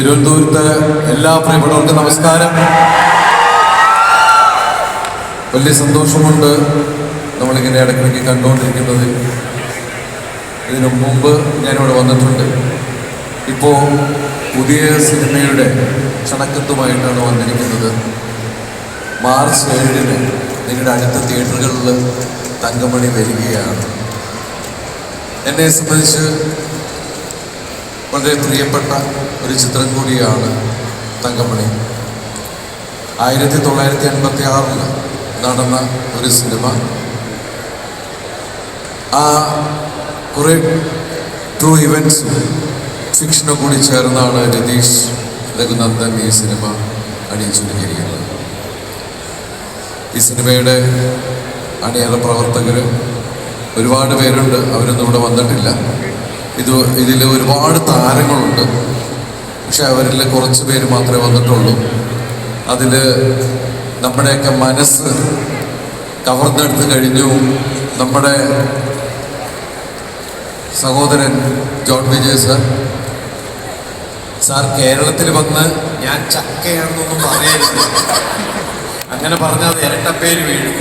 തിരുവനന്തപുരത്ത് എല്ലാ പ്രിയപ്പെട്ടവർക്കും നമസ്കാരം. വലിയ സന്തോഷമുണ്ട് നമ്മളിങ്ങനെ ഇടയ്ക്കിടയ്ക്ക് കണ്ടുകൊണ്ടിരിക്കുന്നത്. ഇതിനു മുമ്പ് ഞാനിവിടെ വന്നിട്ടുണ്ട്. ഇപ്പോൾ പുതിയ സിനിമയുടെ ചണക്കത്തുമായിട്ടാണ് വന്നിരിക്കുന്നത്. മാർച്ച് ഏഴിന് നിങ്ങളുടെ അടുത്ത തിയേറ്ററുകളിൽ തങ്കമണി വരികയാണ്. എന്നെ സംബന്ധിച്ച് വളരെ പ്രിയപ്പെട്ട ഒരു ചിത്രം കൂടിയാണ് തങ്കമണി. ആയിരത്തി തൊള്ളായിരത്തി എൺപത്തി ആറിൽ നടന്ന ഒരു സിനിമ. ആ കുറേ ട്രൂ ഇവൻസും ഫിക്ഷനും കൂടി ചേർന്നാണ് രതീഷ് രഘുനന്ദൻ ഈ സിനിമ അണിയിച്ചൊരുക്കിയിരിക്കുന്നത്. ഈ സിനിമയുടെ അണിയറ പ്രവർത്തകർ ഒരുപാട് പേരുണ്ട്. അവരൊന്നും ഇവിടെ വന്നിട്ടില്ല. ഇത് ഇതിൽ ഒരുപാട് താരങ്ങളുണ്ട്. പക്ഷെ അവരിൽ കുറച്ച് പേര് മാത്രമേ വന്നിട്ടുള്ളൂ. അതിൽ നമ്മുടെയൊക്കെ മനസ്സ് കവർന്നെടുത്ത് കഴിഞ്ഞു. നമ്മുടെ സഹോദരൻ ജോൺ വിജയ് സാർ. സാർ കേരളത്തിൽ വന്ന് ഞാൻ ചക്കയാണെന്നൊന്നും പറയരുത്. അങ്ങനെ പറഞ്ഞാൽ ഇരട്ട പേര് വീഴും.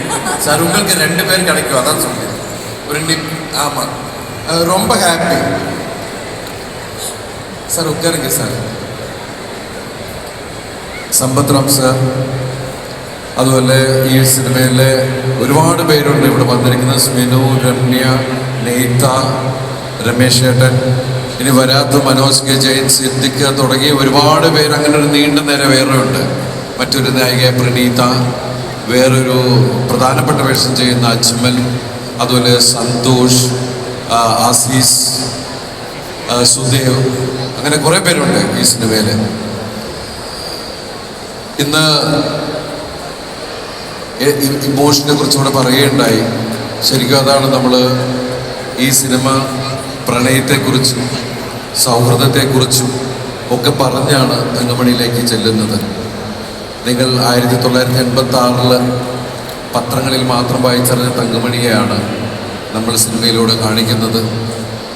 സാർ ഉങ്ങൾക്ക് രണ്ട് പേര് കിടക്കും അതാണ് സംഭവം ഒരു ആ ரொம்ப ஹாப்பி சார் உட்காருங்க சார் സമ്പത്ത് റാം സാർ അതുപോലെ ഈ സിനിമയിലെ ഒരുപാട് പേരുണ്ട് ഇവിടെ വന്നിരിക്കുന്നത് സ്മിനു രമ്യ നെയ്ത്ത രമേശ് ഏട്ടൻ ഇനി വരാത്ത മനോജ് കെ ജയൻ സിദ്ദിഖ് തുടങ്ങി ഒരുപാട് പേര് അങ്ങനെ ഒരു നീണ്ട നേരെ വേറെ ഉണ്ട് മറ്റൊരു നായിക പ്രണീത വേറൊരു പ്രധാനപ്പെട്ട വേഷം ചെയ്യുന്ന അജ്മൽ അതുപോലെ സന്തോഷ് ആ, ആസീസ് സുദേവ് അങ്ങനെ കുറേ പേരുണ്ട് ഈ സിനിമയിൽ ഇന്ന് ഇമോഷനെ കുറിച്ചുകൂടെ പറയുകയുണ്ടായി. ശരിക്കും അതാണ് നമ്മൾ ഈ സിനിമ പ്രണയത്തെക്കുറിച്ചും സൗഹൃദത്തെക്കുറിച്ചും ഒക്കെ പറഞ്ഞാണ് തങ്കമണിയിലേക്ക് ചെല്ലുന്നത്. നിങ്ങൾ ആയിരത്തി തൊള്ളായിരത്തി എൺപത്തി ആറിൽ പത്രങ്ങളിൽ മാത്രം വായിച്ചറിഞ്ഞ തങ്കമണിയെയാണ് നമ്മൾ സിനിമയിലൂടെ കാണിക്കുന്നത്.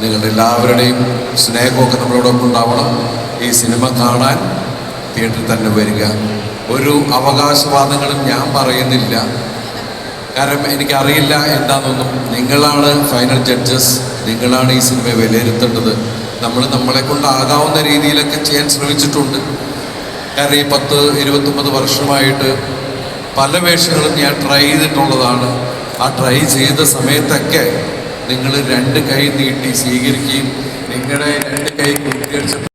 നിങ്ങളുടെ എല്ലാവരുടെയും സ്നേഹമൊക്കെ നമ്മളോടൊപ്പം ഉണ്ടാവണം. ഈ സിനിമ കാണാൻ തിയേറ്ററിൽ തന്നെ വരിക. ഒരു അവകാശവാദങ്ങളും ഞാൻ പറയുന്നില്ല. കാരണം എനിക്കറിയില്ല എന്താണെന്നൊന്നും. നിങ്ങളാണ് ഫൈനൽ ജഡ്ജസ് നിങ്ങളാണ് ഈ സിനിമയെ വിലയിരുത്തേണ്ടത്. നമ്മൾ നമ്മളെ കൊണ്ടാകാവുന്ന രീതിയിലൊക്കെ ചെയ്യാൻ ശ്രമിച്ചിട്ടുണ്ട്. കാരണം ഈ പത്ത് ഇരുപത്തൊമ്പത് വർഷമായിട്ട് പല വേഷങ്ങളും ഞാൻ ട്രൈ ചെയ്തിട്ടുള്ളതാണ്. ആ ട്രൈ ചെയ്ത സമയത്തൊക്കെ നിങ്ങൾ രണ്ട് കൈ നീട്ടി സ്വീകരിക്കുകയും നിങ്ങളുടെ രണ്ട് കൈ കുട്ടിയടിച്ച്